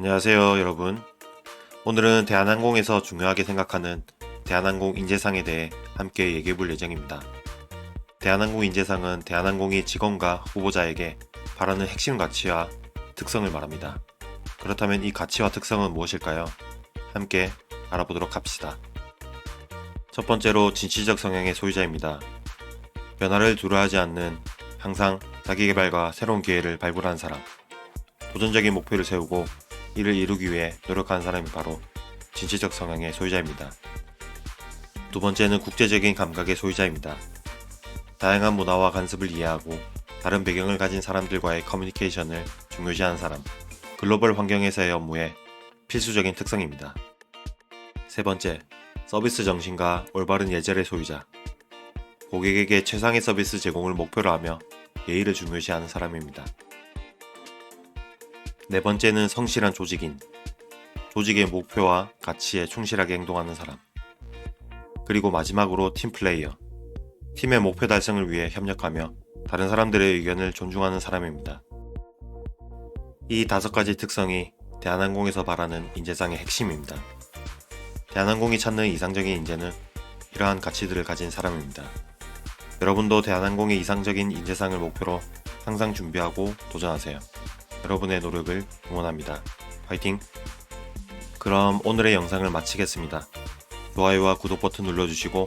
안녕하세요, 여러분. 오늘은 대한항공에서 중요하게 생각하는 대한항공 인재상에 대해 함께 얘기해 볼 예정입니다. 대한항공 인재상은 대한항공이 직원과 후보자에게 바라는 핵심 가치와 특성을 말합니다. 그렇다면 이 가치와 특성은 무엇일까요? 함께 알아보도록 합시다. 첫 번째로 진취적 성향의 소유자입니다. 변화를 두려워하지 않는 항상 자기 개발과 새로운 기회를 발굴하는 사람. 도전적인 목표를 세우고 이를 이루기 위해 노력하는 사람이 바로 진취적 성향의 소유자입니다. 두 번째는 국제적인 감각의 소유자입니다. 다양한 문화와 관습을 이해하고 다른 배경을 가진 사람들과의 커뮤니케이션을 중요시하는 사람. 글로벌 환경에서의 업무에 필수적인 특성입니다. 세 번째, 서비스 정신과 올바른 예절의 소유자. 고객에게 최상의 서비스 제공을 목표로 하며 예의를 중요시하는 사람입니다. 네 번째는 성실한 조직인. 조직의 목표와 가치에 충실하게 행동하는 사람. 그리고 마지막으로 팀 플레이어. 팀의 목표 달성을 위해 협력하며 다른 사람들의 의견을 존중하는 사람입니다. 이 다섯 가지 특성이 대한항공에서 바라는 인재상의 핵심입니다. 대한항공이 찾는 이상적인 인재는 이러한 가치들을 가진 사람입니다. 여러분도 대한항공의 이상적인 인재상을 목표로 항상 준비하고 도전하세요. 여러분의 노력을 응원합니다. 화이팅! 그럼 오늘의 영상을 마치겠습니다. 좋아요와 구독 버튼 눌러주시고